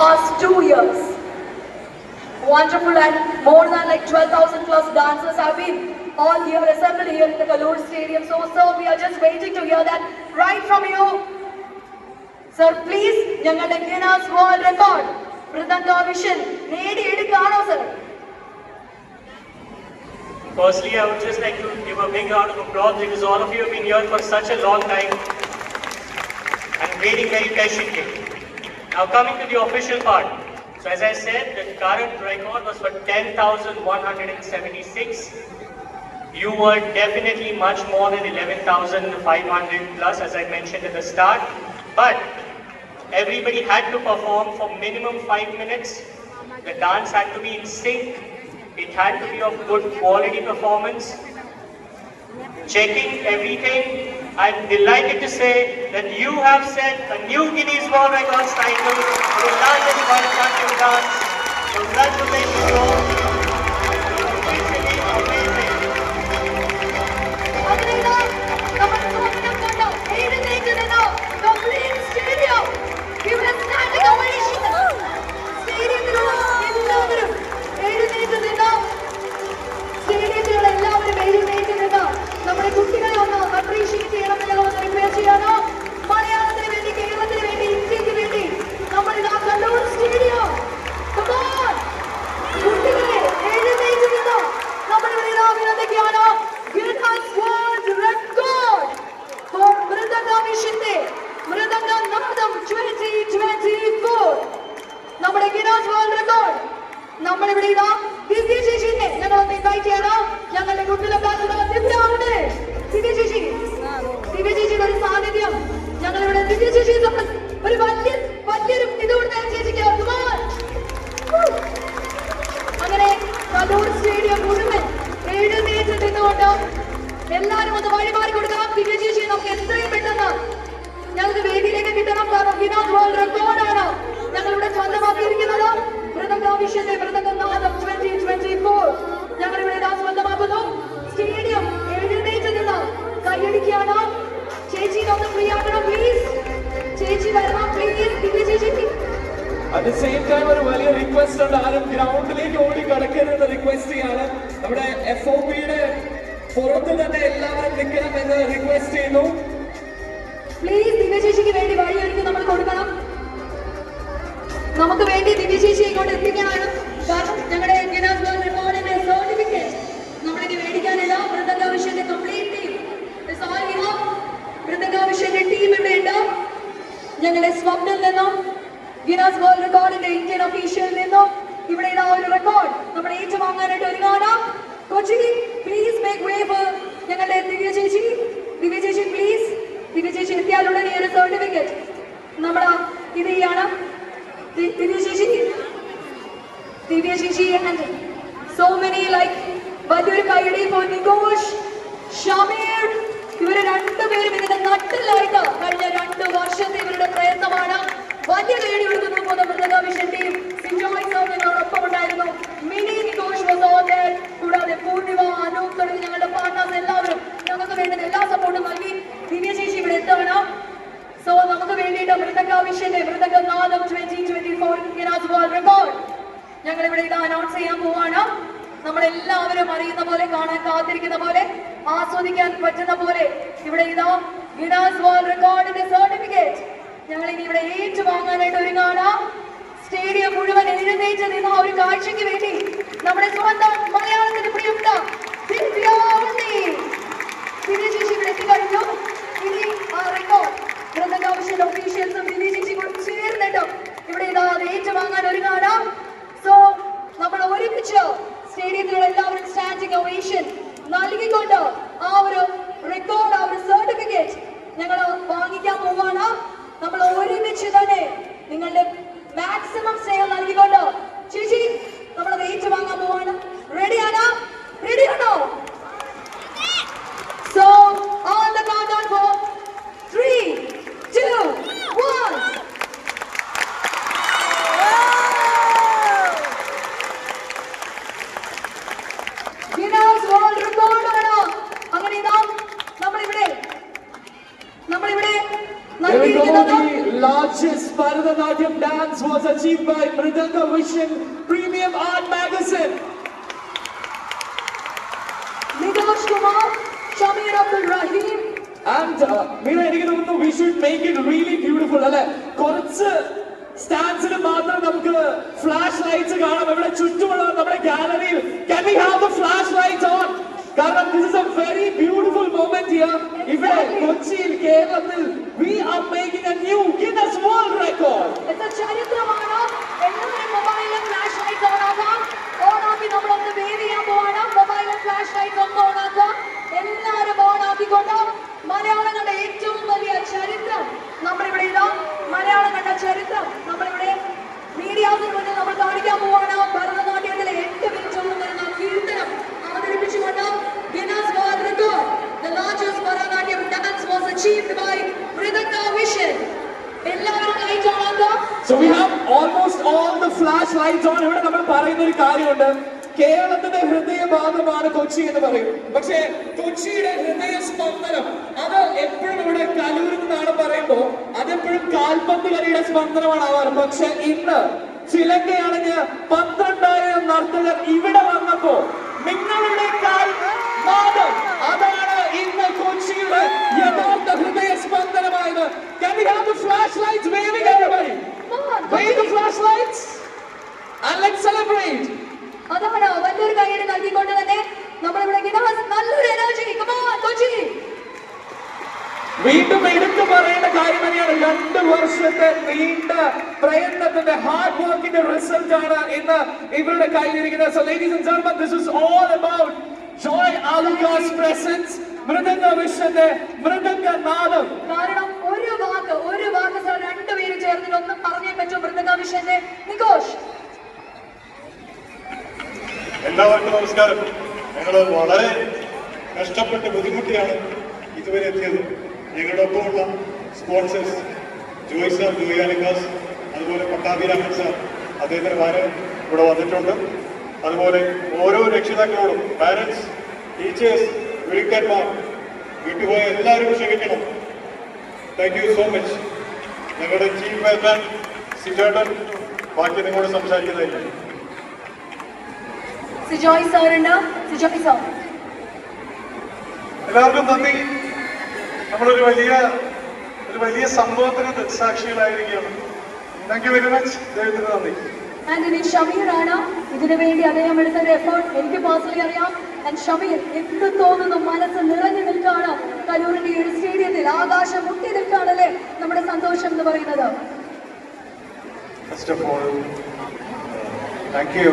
Past two years, wonderful and more than like 12,000 plus dancers have been all here assembled here in the Kalur Stadium. So, sir, we are just waiting to hear that right from you. Sir, please, ഞങ്ങളുടെ Guinness World Record, Mridanga Vision നേടിയെടുക്കാണോ sir Firstly, I would just like to give a big round of applause because all of you have been here for such a long time and waiting very patiently. Now coming to the official part. So as I said, the current record was for 10,176. You were definitely much more than 11,500 plus as I mentioned at the start. But everybody had to perform for minimum five minutes. The dance had to be in sync. It had to be of good quality performance. Checking everything, I'm delighted to say that you have set a new Guinness World Records title for the largest Bharatanatyam dance. Congratulations നമ്മളിവിടെ ഇതാ ദിവ്യ ചേച്ചിനെ ഞങ്ങൾ ഒന്ന് invite ചെയ്യണം? ഞങ്ങളുടെ കുട്ടികളൊക്കെ ദിവ്യ അവിടെ ദിവ്യ ചേച്ചി ദിവ്യ ചേച്ചിയുടെ ഒരു സാന്നിധ്യം. ഞങ്ങളിവിടെ ദിവ്യ ചേച്ചി ഒരു വലിയ വലിയൊരു ഇത് കൊടുത്ത ചേച്ചിക്ക് അങ്ങനെ കലൂർ സ്റ്റേഡിയം മുഴുവൻ എഴുന്നേറ്റ് നിന്നുകൊണ്ട് എല്ലാരും ഒന്ന് വഴിമാറി കൊടുക്കണം ദിവ്യ ചേച്ചി നമുക്ക് എത്രയും പെട്ടെന്ന് ഞങ്ങൾക്ക് വേദിയിലേക്ക് കിട്ടണം. കാരണം വിനോദ് വേൾഡ് റെക്കോർഡാണ് ദ ഒരു വലിയ റിക്വസ്റ്റ് ഉണ്ട്. ആരും ഗ്രൗണ്ടിലേക്ക് ഓടി കിടക്കരുത് റിക്വസ്റ്റ് ചെയ്യാണ്. നമ്മുടെ എഫ് ഒ പിയുടെ പുറത്ത് തന്നെ എല്ലാവരും നിൽക്കണം എന്ന് റിക്വസ്റ്റ് ചെയ്യുന്നു. പ്ലീസ് ദിവ്യശേഷിക്ക് വേണ്ടി വഴിയൊരുക്കി നമ്മൾ കൊടുക്കണം. നമുക്ക് വേണ്ടി ദിവ്യചേച്ചി ഇങ്ങോട്ട് എത്തിക്കാനാണ് കാരണം ഞങ്ങളുടെ ഗിനാസ് വേൾഡ് റെക്കോർഡിന്റെ സർട്ടിഫിക്കറ്റ് നമ്മളിനി മേടിക്കാനില്ല മൃദംഗാവിഷ്യന്റെ കംപ്ലീറ്റ് ടീം മൃദംഗാവിഷ്യന്റെ ടീം ഇവിടെ ഉണ്ട്. ഞങ്ങളുടെ സ്വപ്നം നിന്നും ഗിനാസ് വേൾഡ് റെക്കോർഡിന്റെ ഇന്ത്യൻ ഒഫീഷ്യൽ നിന്നും ഇവിടെ ഇതാ ഒരു റെക്കോർഡ് നമ്മൾ ഏറ്റുവാങ്ങാനായിട്ട് ഒരുങ്ങാണ് Kochi please make way for ഞങ്ങളുടെ ദിവ്യ ചേച്ചി. ദിവ്യ ചേച്ചി പ്ലീസ് ദിവ്യ ചേച്ചി എത്തിയാലുള്ള ഈ ഒരു സർട്ടിഫിക്കറ്റ് നമ്മൾ ഇത് ചെയ്യാണ്. ദിവ്യ ചേച്ചി. ദിവ്യ ചേച്ചി സോ മെനി ലൈക്ക് വലിയൊരു കൈയടി ഫോർ നികോഷ് ഷമീർ. ഇവർ രണ്ടുപേരും ഇതിന്റെ നട്ടിലായിട്ട് കഴിഞ്ഞ രണ്ട് വർഷത്തെ ഇവരുടെ പ്രയത്നമാണ്. കൈയടി കൊടുക്കുന്നു പോകുന്ന Mridanga mission team Sijoy sir ഞങ്ങളോടൊപ്പം ഉണ്ടായിരുന്നു. മിനി നിതോഷ് was കൂടാതെ പൂർണിമ അനൂപ് തുടങ്ങി ഞങ്ങളുടെ പാർട്ട്നേഴ്സ് എല്ലാവരും ഞങ്ങൾക്ക് വേണ്ടുന്ന എല്ലാ സപ്പോർട്ടും നൽകി. ദിവ്യശേഷി ഇവിടെ എത്തണം സോ നമുക്ക് വേണ്ടിയിട്ട് മൃദംഗ മിഷന്റെ മൃദംഗ നാദം ട്വന്റി ട്വന്റി ഞങ്ങൾ ഇവിടെ ഇത് അനൗൺസ് ചെയ്യാൻ പോവാണ്. നമ്മളെല്ലാവരും അറിയുന്ന പോലെ കാണാൻ കാത്തിരിക്കുന്ന പോലെ ആസ്വദിക്കാൻ പറ്റുന്ന പോലെ ഇവിടെ ഇതാ ഗിനാസ് വേൾഡ് റെക്കോർഡിന്റെ സർട്ടിഫിക്കറ്റ് ഞങ്ങൾ ഇനി ഇവിടെ ഏറ്റുവാങ്ങാനായിട്ട് ഒരുങ്ങാണ്? സ്റ്റേഡിയം മുഴുവൻ എഴുന്നേറ്റ് Mridanga Vision Premium Art Magazine. Nikosh Kumar Shameer Abdul Rahim and Meena എനിക്ക് തോന്നുന്നു we should make it really beautiful അല്ലെ കുറച്ച് സ്റ്റാൻഡ്സിന് മാത്രം നമുക്ക് ഫ്ലാഷ് ലൈറ്റ്സ് കാണാം ഇവിടെ ചുറ്റുമുള്ള നമ്മുടെ ഗാലറിയിൽ can we have the flash lights on കാരണം this is a very beautiful moment here ഇവിടെ കൊച്ചിയിൽ കേരളത്തിൽ we are making a new Guinness World Record എത്ര ചരിത്രമാണ് light lights ഇവിടെ നമ്മൾ പറയുന്ന ഒരു കാര്യമുണ്ട്. കേരളത്തിന്റെ ഹൃദയഭാഗമാണ് കൊച്ചി എന്ന് പറയും. പക്ഷേ കൊച്ചിയുടെ ഹൃദയ സ്പന്ദനം അത് എപ്പോഴും ഇവിടെ കലൂരിൽ നിന്നാണ് പറയുമ്പോൾ അതെപ്പോഴും കാൽപന്ത് കളിയുടെ സ്പന്ദനമാണ് ആവാറ്. പക്ഷെ ഇന്ന് ചിലങ്കയാണെങ്കിൽ പന്ത്രണ്ടായിരം നർത്തകർ ഇവിടെ വന്നപ്പോ നിങ്ങളുടെ കാൽപാദം അതാണ് ഇന്ന് കൊച്ചിയുടെ യഥാർത്ഥ ഹൃദയ സ്പന്ദനമായത് Can we have the let's celebrate. അതാണ് വലിയൊരു കൈയ്യടി നൽകിക്കൊണ്ട് തന്നെ നമ്മളിവിടെ നല്ലൊരു എനർജി കൊച്ചി. വീണ്ടും എടുത്തു പറയേണ്ട കാര്യം തന്നെയാണ്. രണ്ട് വർഷത്തെ നീണ്ട പ്രയത്നത്തിന്റെ ഹാർഡ് വർക്കിന്റെ റിസൾട്ട് ആണ് ഇന്ന് ഇവരുടെ കയ്യിലിരിക്കുന്നത്. So ladies and gentlemen this is all about Joy Alukkas presence Mridanga വിഷന്റെ Mridanga നാദം. കാരണം ഒരു വാക്ക് ഒരു വാക്ക് സാർ രണ്ടുപേരും ചേർന്നിട്ട് ഒന്നും പറഞ്ഞേ പറ്റൂ. മൃദംഗ വിഷയന്റെ നികോഷ്. എല്ലാവർക്കും നമസ്കാരം. ഞങ്ങൾ വളരെ കഷ്ടപ്പെട്ട് ബുദ്ധിമുട്ടിയാണ് ഇതുവരെ എത്തിയത്. ഞങ്ങളുടെ ഒപ്പമുള്ള സ്പോൺസേഴ്സ് ജോയ് സാർ ജോയ് അലിക്കാസ് അതുപോലെ പട്ടാഭിരാമൻ സാർ അദ്ദേഹത്തിന്റെ ഭാര്യ ഇവിടെ വന്നിട്ടുണ്ട്. അതുപോലെ ഓരോ രക്ഷിതാക്കളോടും പാരൻസ് ടീച്ചേഴ്സ് ഗുരുക്കന്മാർ വീട്ടുപോയ എല്ലാവരും ക്ഷമിക്കണം. താങ്ക് യു സോ മച്ച് ഞങ്ങളുടെ ചീഫ് വെൽമാൻ സിറ്റാട്ടൻ ബാക്കി നിങ്ങളോട് സംസാരിക്കുന്നതായിരിക്കും. സിജോയ് സാറുണ്ട്. സിജോയ് സാർ. എല്ലാവർക്കും നന്ദി. നമ്മളൊരു വലിയ ഒരു വലിയ സംഭവത്തിന് ദൃക്സാക്ഷികളായിരിക്കുകയാണ്. താങ്ക് യു വെരി മച്ച് ദൈവത്തിന് നന്ദി. ആന്റണി ഷമീർ ആണ് ഇതിനു വേണ്ടി അദ്ദേഹം എടുത്തൊരു എഫേർട്ട് എനിക്ക് പേഴ്സണലി അറിയാം. ആൻഡ് ഷമീർ എന്ത് തോന്നുന്നു മനസ്സ് നിറഞ്ഞു നിൽക്കുകയാണ് കലൂരിന്റെ ഒരു സ്റ്റേഡിയത്തിൽ ആകാശം മുട്ടി നിൽക്കാണല്ലേ നമ്മുടെ സന്തോഷം എന്ന് പറയുന്നത്. First of all thank you